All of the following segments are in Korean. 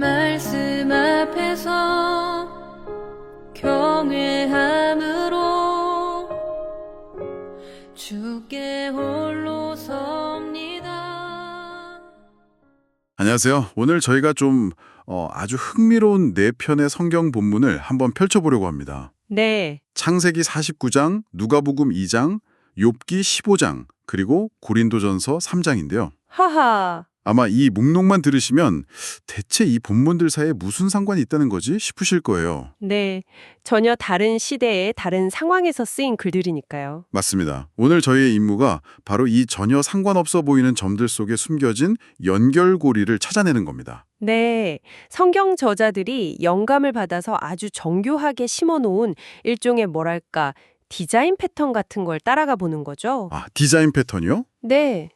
말씀 앞에서 경외함으로 주께 홀로 섭니다. 안녕하세요. 오늘 저희가 좀 어, 아주 흥미로운 네 편의 성경 본문을 한번 펼쳐보려고 합니다. 네, 창세기 49장, 누가복음 2장, 욥기 15장, 그리고 고린도전서 3장인데요. 하하. 아마 이 목록만 들으시면 대체 이 본문들 사이에 무슨 상관이 있다는 거지 싶으실 거예요. 네, 전혀 다른 시대에 다른 상황에서 쓰인 글들이니까요. 맞습니다. 오늘 저희의 임무가 바로 이 전혀 상관없어 보이는 점들 속에 숨겨진 연결고리를 찾아내는 겁니다. 네, 성경 저자들이 영감을 받아서 아주 정교하게 심어놓은 일종의 뭐랄까 디자인 패턴 같은 걸 따라가 보는 거죠. 아, 디자인 패턴이요? 네,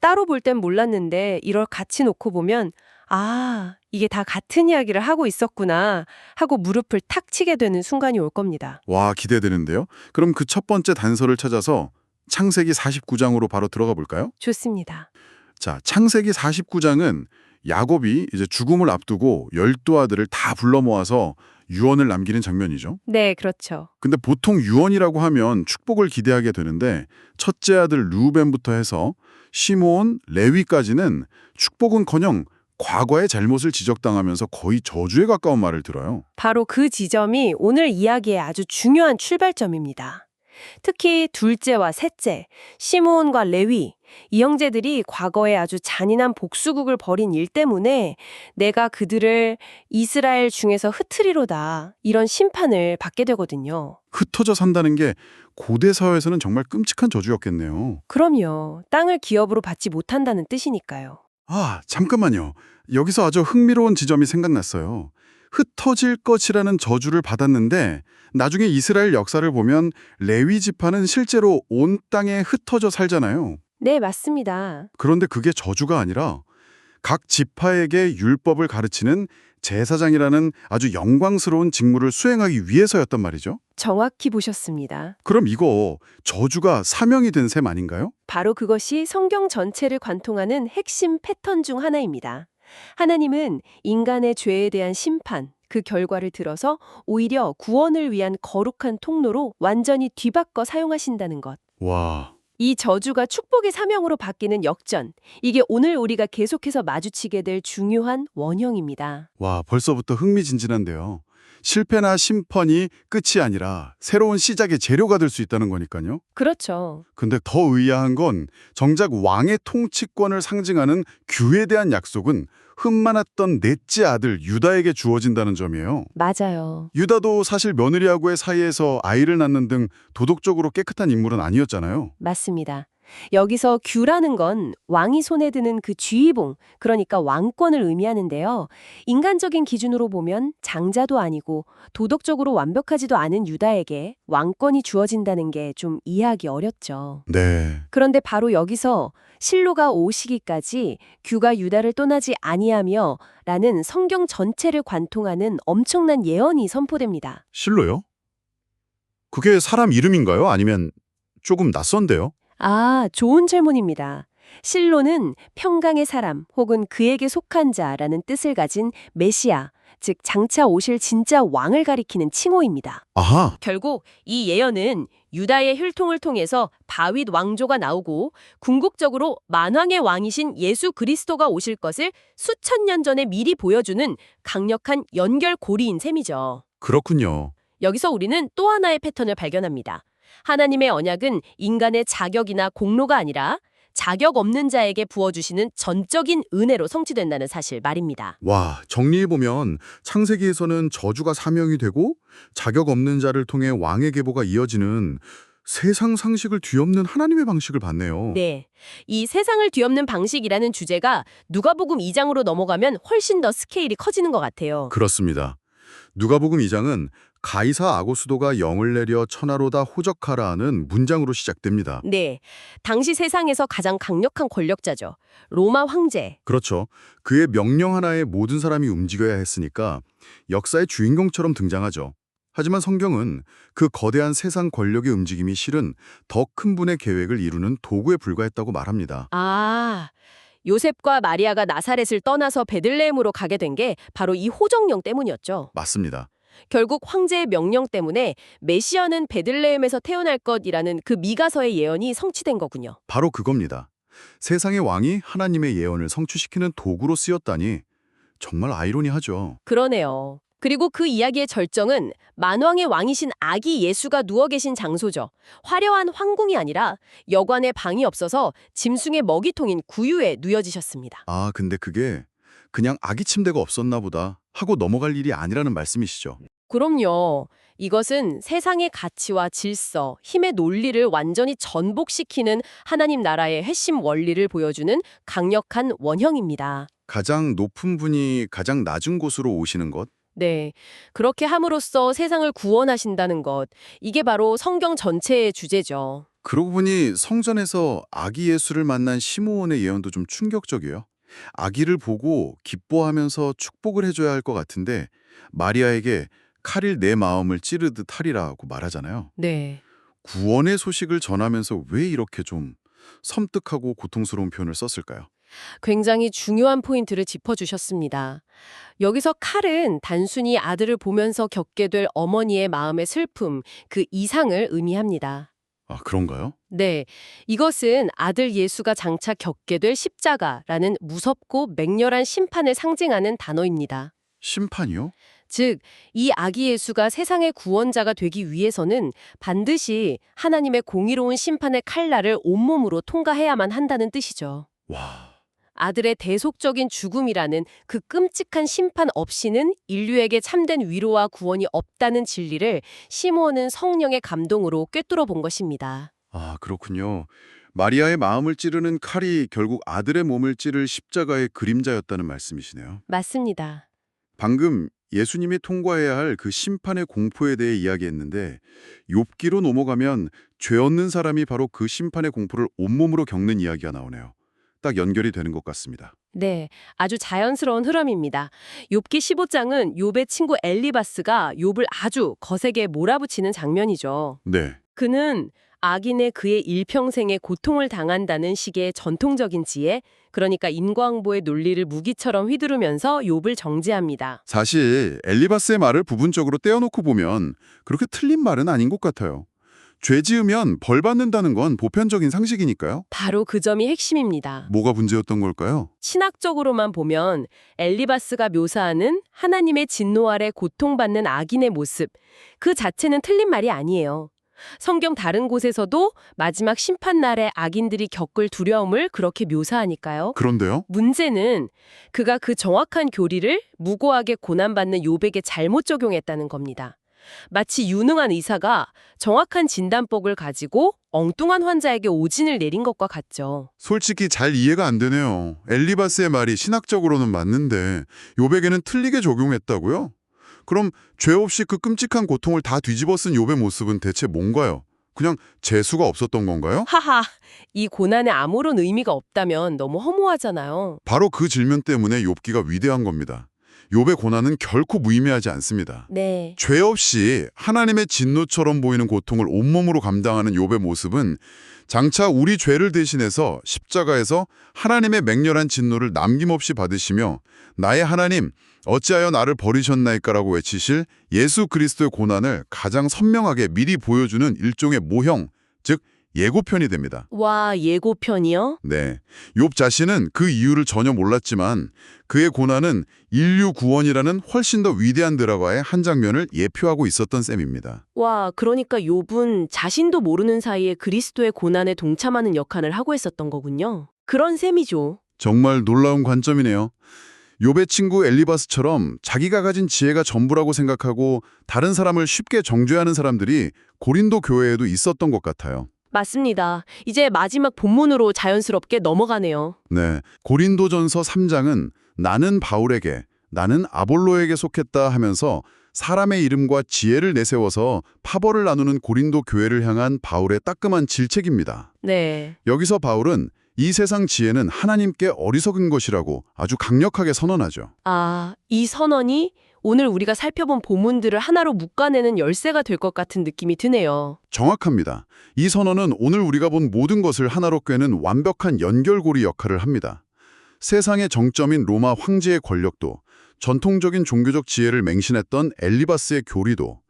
따로 볼 땐 몰랐는데 이걸 같이 놓고 보면 아, 이게 다 같은 이야기를 하고 있었구나 하고 무릎을 탁 치게 되는 순간이 올 겁니다. 와, 기대되는데요. 그럼 그 첫 번째 단서를 찾아서 창세기 49장으로 바로 들어가 볼까요? 좋습니다. 자, 창세기 49장은 야곱이 이제 죽음을 앞두고 열두 아들을 다 불러 모아서 유언을 남기는 장면이죠. 네, 그렇죠. 근데 보통 유언이라고 하면 축복을 기대하게 되는데 첫째 아들 루벤부터 해서 시므온, 레위까지는 축복은커녕 과거의 잘못을 지적당하면서 거의 저주에 가까운 말을 들어요. 바로 그 지점이 오늘 이야기의 아주 중요한 출발점입니다. 특히 둘째와 셋째, 시므온과 레위, 이 형제들이 과거에 아주 잔인한 복수국을 벌인 일 때문에 내가 그들을 이스라엘 중에서 흩트리로다 이런 심판을 받게 되거든요. 흩어져 산다는 게 고대 사회에서는 정말 끔찍한 저주였겠네요. 그럼요. 땅을 기업으로 받지 못한다는 뜻이니까요. 아, 잠깐만요. 여기서 아주 흥미로운 지점이 생각났어요. 흩어질 것이라는 저주를 받았는데 나중에 이스라엘 역사를 보면 레위 지파는 실제로 온 땅에 흩어져 살잖아요. 네, 맞습니다. 그런데 그게 저주가 아니라 각 지파에게 율법을 가르치는 제사장이라는 아주 영광스러운 직무를 수행하기 위해서였단 말이죠. 정확히 보셨습니다. 그럼 이거 저주가 사명이 된 셈 아닌가요? 바로 그것이 성경 전체를 관통하는 핵심 패턴 중 하나입니다. 하나님은 인간의 죄에 대한 심판, 그 결과를 들어서 오히려 구원을 위한 거룩한 통로로 완전히 뒤바꿔 사용하신다는 것. 와, 이 저주가 축복의 사명으로 바뀌는 역전. 이게 오늘 우리가 계속해서 마주치게 될 중요한 원형입니다. 와, 벌써부터 흥미진진한데요. 실패나 심판이 끝이 아니라 새로운 시작의 재료가 될 수 있다는 거니까요. 그렇죠. 근데 더 의아한 건 정작 왕의 통치권을 상징하는 규에 대한 약속은 흠만했던 넷째 아들 유다에게 주어진다는 점이에요. 맞아요. 유다도 사실 며느리하고의 사이에서 아이를 낳는 등 도덕적으로 깨끗한 인물은 아니었잖아요. 맞습니다. 여기서 규라는 건 왕이 손에 드는 그 쥐봉, 그러니까 왕권을 의미하는데요. 인간적인 기준으로 보면 장자도 아니고 도덕적으로 완벽하지도 않은 유다에게 왕권이 주어진다는 게 좀 이해하기 어렵죠. 네. 그런데 바로 여기서 실로가 오시기까지 규가 유다를 떠나지 아니하며 라는 성경 전체를 관통하는 엄청난 예언이 선포됩니다. 실로요? 그게 사람 이름인가요? 아니면 조금 낯선데요? 아, 좋은 질문입니다. 실로는 평강의 사람 혹은 그에게 속한 자라는 뜻을 가진 메시아, 즉 장차 오실 진짜 왕을 가리키는 칭호입니다. 아하. 결국 이 예언은 유다의 혈통을 통해서 바윗 왕조가 나오고 궁극적으로 만왕의 왕이신 예수 그리스도가 오실 것을 수천 년 전에 미리 보여주는 강력한 연결고리인 셈이죠. 그렇군요. 여기서 우리는 또 하나의 패턴을 발견합니다. 하나님의 언약은 인간의 자격이나 공로가 아니라 자격 없는 자에게 부어주시는 전적인 은혜로 성취된다는 사실 말입니다. 와, 정리해보면 창세기에서는 저주가 사명이 되고 자격 없는 자를 통해 왕의 계보가 이어지는 세상 상식을 뒤엎는 하나님의 방식을 봤네요. 네. 이 세상을 뒤엎는 방식이라는 주제가 누가복음 2장으로 넘어가면 훨씬 더 스케일이 커지는 것 같아요. 그렇습니다. 누가복음 2장은 가이사 아고스도가 영을 내려 천하로다 호적하라 하는 문장으로 시작됩니다. 네. 당시 세상에서 가장 강력한 권력자죠. 로마 황제. 그렇죠. 그의 명령 하나에 모든 사람이 움직여야 했으니까 역사의 주인공처럼 등장하죠. 하지만 성경은 그 거대한 세상 권력의 움직임이 실은 더 큰 분의 계획을 이루는 도구에 불과했다고 말합니다. 아, 요셉과 마리아가 나사렛을 떠나서 베들레헴으로 가게 된 게 바로 이 호정령 때문이었죠. 맞습니다. 결국 황제의 명령 때문에 메시아는 베들레헴에서 태어날 것이라는 그 미가서의 예언이 성취된 거군요. 바로 그겁니다. 세상의 왕이 하나님의 예언을 성취시키는 도구로 쓰였다니 정말 아이러니하죠. 그러네요. 그리고 그 이야기의 절정은 만왕의 왕이신 아기 예수가 누워 계신 장소죠. 화려한 황궁이 아니라 여관에 방이 없어서 짐승의 먹이통인 구유에 누워지셨습니다. 아, 근데 그게 그냥 아기 침대가 없었나 보다 하고 넘어갈 일이 아니라는 말씀이시죠. 그럼요. 이것은 세상의 가치와 질서, 힘의 논리를 완전히 전복시키는 하나님 나라의 핵심 원리를 보여주는 강력한 원형입니다. 가장 높은 분이 가장 낮은 곳으로 오시는 것? 네. 그렇게 함으로써 세상을 구원하신다는 것. 이게 바로 성경 전체의 주제죠. 그러고 보니 성전에서 아기 예수를 만난 시므온의 예언도 좀 충격적이에요. 아기를 보고 기뻐하면서 축복을 해줘야 할 것 같은데 마리아에게 칼일 내 마음을 찌르듯 하리라고 말하잖아요. 네. 구원의 소식을 전하면서 왜 이렇게 좀 섬뜩하고 고통스러운 표현을 썼을까요? 굉장히 중요한 포인트를 짚어주셨습니다. 여기서 칼은 단순히 아들을 보면서 겪게 될 어머니의 마음의 슬픔, 그 이상을 의미합니다. 아, 그런가요? 네, 이것은 아들 예수가 장차 겪게 될 십자가라는 무섭고 맹렬한 심판을 상징하는 단어입니다. 심판이요? 즉, 이 아기 예수가 세상의 구원자가 되기 위해서는 반드시 하나님의 공의로운 심판의 칼날을 온몸으로 통과해야만 한다는 뜻이죠. 와, 아들의 대속적인 죽음이라는 그 끔찍한 심판 없이는 인류에게 참된 위로와 구원이 없다는 진리를 시므온은 성령의 감동으로 꿰뚫어 본 것입니다. 아, 그렇군요. 마리아의 마음을 찌르는 칼이 결국 아들의 몸을 찌를 십자가의 그림자였다는 말씀이시네요. 맞습니다. 방금 예수님이 통과해야 할 그 심판의 공포에 대해 이야기했는데 욥기로 넘어가면 죄 없는 사람이 바로 그 심판의 공포를 온몸으로 겪는 이야기가 나오네요. 딱 연결이 되는 것 같습니다. 네, 아주 자연스러운 흐름입니다. 욥기 15장은 욥의 친구 엘리바스가 욥을 아주 거세게 몰아붙이는 장면이죠. 네. 그는 악인의 그의 일평생에 고통을 당한다는 식의 전통적인 지혜, 그러니까 인과응보의 논리를 무기처럼 휘두르면서 욥을 정죄합니다. 사실 엘리바스의 말을 부분적으로 떼어놓고 보면 그렇게 틀린 말은 아닌 것 같아요. 죄 지으면 벌 받는다는 건 보편적인 상식이니까요. 바로 그 점이 핵심입니다. 뭐가 문제였던 걸까요? 신학적으로만 보면 엘리바스가 묘사하는 하나님의 진노 아래 고통받는 악인의 모습, 그 자체는 틀린 말이 아니에요. 성경 다른 곳에서도 마지막 심판날에 악인들이 겪을 두려움을 그렇게 묘사하니까요. 그런데요? 문제는 그가 그 정확한 교리를 무고하게 고난받는 요백에 잘못 적용했다는 겁니다. 마치 유능한 의사가 정확한 진단법을 가지고 엉뚱한 환자에게 오진을 내린 것과 같죠. 솔직히 잘 이해가 안 되네요. 엘리바스의 말이 신학적으로는 맞는데 요백에는 틀리게 적용했다고요? 그럼 죄 없이 그 끔찍한 고통을 다 뒤집어 쓴 욥의 모습은 대체 뭔가요? 그냥 재수가 없었던 건가요? 하하, 이 고난에 아무런 의미가 없다면 너무 허무하잖아요. 바로 그 질문 때문에 욥기가 위대한 겁니다. 욥의 고난은 결코 무의미하지 않습니다. 네. 죄 없이 하나님의 진노처럼 보이는 고통을 온몸으로 감당하는 욥의 모습은 장차 우리 죄를 대신해서 십자가에서 하나님의 맹렬한 진노를 남김없이 받으시며 나의 하나님 어찌하여 나를 버리셨나이까라고 외치실 예수 그리스도의 고난을 가장 선명하게 미리 보여주는 일종의 모형, 즉 예고편이 됩니다. 와, 예고편이요? 네. 욥 자신은 그 이유를 전혀 몰랐지만 그의 고난은 인류 구원이라는 훨씬 더 위대한 드라마의 한 장면을 예표하고 있었던 셈입니다. 와, 그러니까 욥은 자신도 모르는 사이에 그리스도의 고난에 동참하는 역할을 하고 있었던 거군요. 그런 셈이죠. 정말 놀라운 관점이네요. 욥의 친구 엘리바스처럼 자기가 가진 지혜가 전부라고 생각하고 다른 사람을 쉽게 정죄하는 사람들이 고린도 교회에도 있었던 것 같아요. 맞습니다. 이제 마지막 본문으로 자연스럽게 넘어가네요. 네. 고린도전서 3장은 나는 바울에게, 나는 아볼로에게 속했다 하면서 사람의 이름과 지혜를 내세워서 파벌을 나누는 고린도 교회를 향한 바울의 따끔한 질책입니다. 네. 여기서 바울은 이 세상 지혜는 하나님께 어리석은 것이라고 아주 강력하게 선언하죠. 아, 이 선언이 오늘 우리가 살펴본 본문들을 하나로 묶어내는 열쇠가 될 것 같은 느낌이 드네요. 정확합니다. 이 선언은 오늘 우리가 본 모든 것을 하나로 꿰는 완벽한 연결고리 역할을 합니다. 세상의 정점인 로마 황제의 권력도 전통적인 종교적 지혜를 맹신했던 엘리바스의 교리도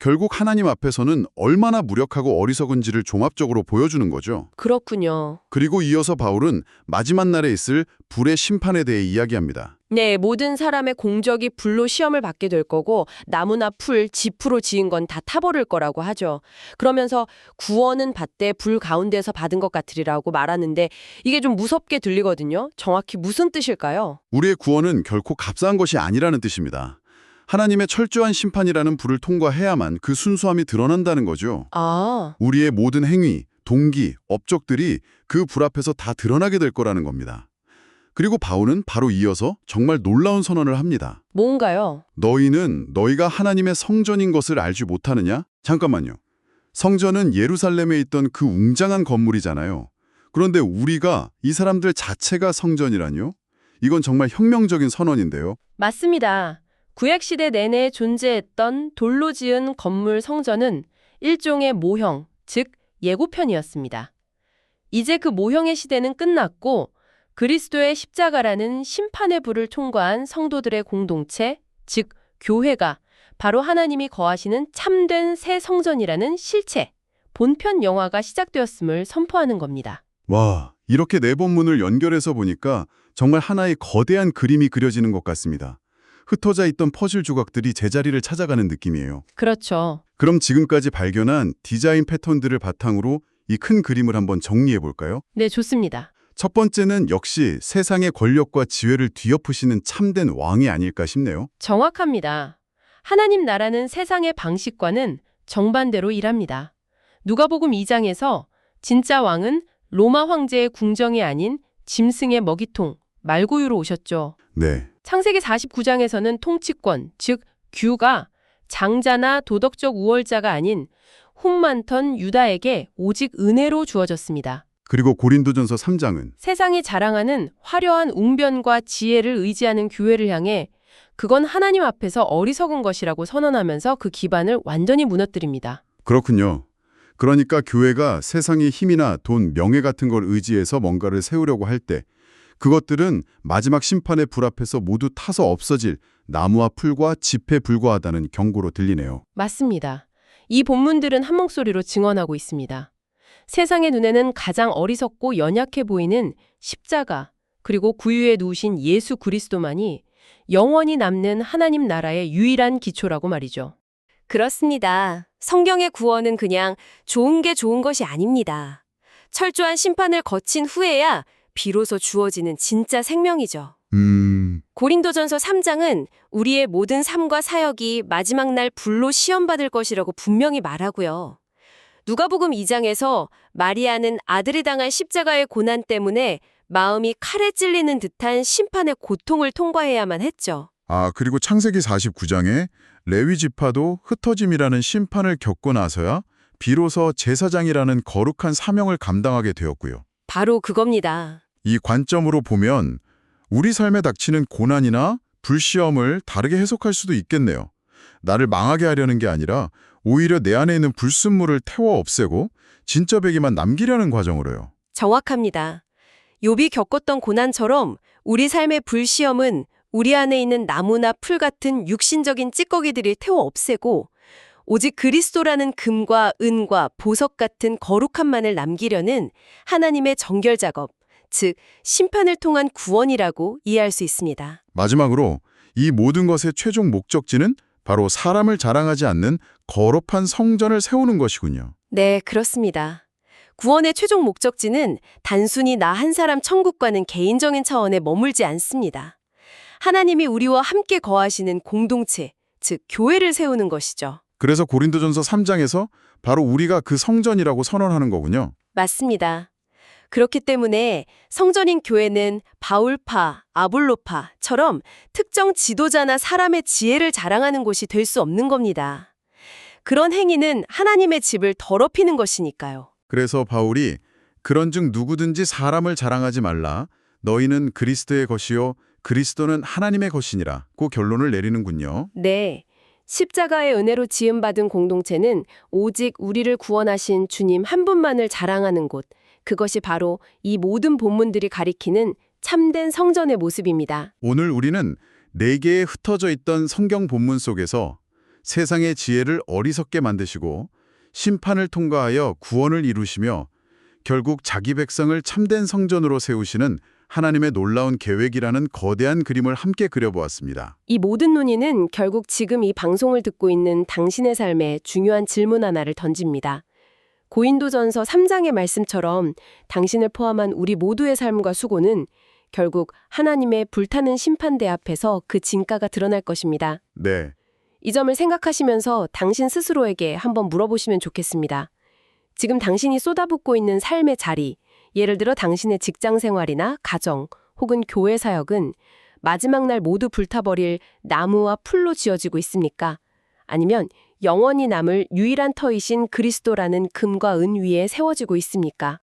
결국 하나님 앞에서는 얼마나 무력하고 어리석은지를 종합적으로 보여주는 거죠. 그렇군요. 그리고 이어서 바울은 마지막 날에 있을 불의 심판에 대해 이야기합니다. 네, 모든 사람의 공적이 불로 시험을 받게 될 거고 나무나 풀, 지프로 지은 건 다 타버릴 거라고 하죠. 그러면서 구원은 받되 불 가운데서 받은 것 같으리라고 말하는데 이게 좀 무섭게 들리거든요. 정확히 무슨 뜻일까요? 우리의 구원은 결코 값싼 것이 아니라는 뜻입니다. 하나님의 철저한 심판이라는 불을 통과해야만 그 순수함이 드러난다는 거죠. 아, 우리의 모든 행위, 동기, 업적들이 그 불 앞에서 다 드러나게 될 거라는 겁니다. 그리고 바울은 바로 이어서 정말 놀라운 선언을 합니다. 뭔가요? 너희는 너희가 하나님의 성전인 것을 알지 못하느냐? 잠깐만요. 성전은 예루살렘에 있던 그 웅장한 건물이잖아요. 그런데 우리가 이 사람들 자체가 성전이라뇨? 이건 정말 혁명적인 선언인데요. 맞습니다. 구약시대 내내 존재했던 돌로 지은 건물 성전은 일종의 모형, 즉 예고편이었습니다. 이제 그 모형의 시대는 끝났고 그리스도의 십자가라는 심판의 불을 통과한 성도들의 공동체, 즉 교회가 바로 하나님이 거하시는 참된 새 성전이라는 실체, 본편 영화가 시작되었음을 선포하는 겁니다. 와, 이렇게 네 본문을 연결해서 보니까 정말 하나의 거대한 그림이 그려지는 것 같습니다. 흩어져 있던 퍼즐 조각들이 제자리를 찾아가는 느낌이에요. 그렇죠. 그럼 지금까지 발견한 디자인 패턴들을 바탕으로 이 큰 그림을 한번 정리해 볼까요? 네, 좋습니다. 첫 번째는 역시 세상의 권력과 지혜를 뒤엎으시는 참된 왕이 아닐까 싶네요. 정확합니다. 하나님 나라는 세상의 방식과는 정반대로 일합니다. 누가복음 2장에서 진짜 왕은 로마 황제의 궁정이 아닌 짐승의 먹이통, 말구유로 오셨죠. 네. 창세기 49장에서는 통치권, 즉 규가 장자나 도덕적 우월자가 아닌 훔 많던 유다에게 오직 은혜로 주어졌습니다. 그리고 고린도전서 3장은 세상이 자랑하는 화려한 웅변과 지혜를 의지하는 교회를 향해 그건 하나님 앞에서 어리석은 것이라고 선언하면서 그 기반을 완전히 무너뜨립니다. 그렇군요. 그러니까 교회가 세상의 힘이나 돈, 명예 같은 걸 의지해서 뭔가를 세우려고 할 때 그것들은 마지막 심판의 불 앞에서 모두 타서 없어질 나무와 풀과 짚에 불과하다는 경고로 들리네요. 맞습니다. 이 본문들은 한 목소리로 증언하고 있습니다. 세상의 눈에는 가장 어리석고 연약해 보이는 십자가, 그리고 구유에 누우신 예수 그리스도만이 영원히 남는 하나님 나라의 유일한 기초라고 말이죠. 그렇습니다. 성경의 구원은 그냥 좋은 게 좋은 것이 아닙니다. 철저한 심판을 거친 후에야 비로소 주어지는 진짜 생명이죠. 음... 고린도전서 3장은 우리의 모든 삶과 사역이 마지막 날 불로 시험받을 것이라고 분명히 말하고요. 누가복음 2장에서 마리아는 아들이 당한 십자가의 고난 때문에 마음이 칼에 찔리는 듯한 심판의 고통을 통과해야만 했죠. 아, 그리고 창세기 49장에 레위 지파도 흩어짐이라는 심판을 겪고 나서야 비로소 제사장이라는 거룩한 사명을 감당하게 되었고요. 바로 그겁니다. 이 관점으로 보면 우리 삶에 닥치는 고난이나 불시험을 다르게 해석할 수도 있겠네요. 나를 망하게 하려는 게 아니라 오히려 내 안에 있는 불순물을 태워 없애고 진짜 배기만 남기려는 과정으로요. 정확합니다. 욥이 겪었던 고난처럼 우리 삶의 불시험은 우리 안에 있는 나무나 풀 같은 육신적인 찌꺼기들이 태워 없애고 오직 그리스도라는 금과 은과 보석 같은 거룩함만을 남기려는 하나님의 정결 작업, 즉 심판을 통한 구원이라고 이해할 수 있습니다. 마지막으로 이 모든 것의 최종 목적지는 바로 사람을 자랑하지 않는 거룩한 성전을 세우는 것이군요. 네, 그렇습니다. 구원의 최종 목적지는 단순히 나 한 사람 천국과는 개인적인 차원에 머물지 않습니다. 하나님이 우리와 함께 거하시는 공동체, 즉 교회를 세우는 것이죠. 그래서 고린도전서 3장에서 바로 우리가 그 성전이라고 선언하는 거군요. 맞습니다. 그렇기 때문에 성전인 교회는 바울파, 아볼로파처럼 특정 지도자나 사람의 지혜를 자랑하는 곳이 될 수 없는 겁니다. 그런 행위는 하나님의 집을 더럽히는 것이니까요. 그래서 바울이 그런즉 누구든지 사람을 자랑하지 말라. 너희는 그리스도의 것이요 그리스도는 하나님의 것이니라고 결론을 내리는군요. 네. 십자가의 은혜로 지음받은 공동체는 오직 우리를 구원하신 주님 한 분만을 자랑하는 곳. 그것이 바로 이 모든 본문들이 가리키는 참된 성전의 모습입니다. 오늘 우리는 네 개의 흩어져 있던 성경 본문 속에서 세상의 지혜를 어리석게 만드시고 심판을 통과하여 구원을 이루시며 결국 자기 백성을 참된 성전으로 세우시는 하나님의 놀라운 계획이라는 거대한 그림을 함께 그려보았습니다. 이 모든 논의는 결국 지금 이 방송을 듣고 있는 당신의 삶에 중요한 질문 하나를 던집니다. 고인도전서 3장의 말씀처럼 당신을 포함한 우리 모두의 삶과 수고는 결국 하나님의 불타는 심판대 앞에서 그 진가가 드러날 것입니다. 네, 이 점을 생각하시면서 당신 스스로에게 한번 물어보시면 좋겠습니다. 지금 당신이 쏟아붓고 있는 삶의 자리, 예를 들어 당신의 직장 생활이나 가정 혹은 교회 사역은 마지막 날 모두 불타버릴 나무와 풀로 지어지고 있습니까? 아니면 영원히 남을 유일한 터이신 그리스도라는 금과 은 위에 세워지고 있습니까?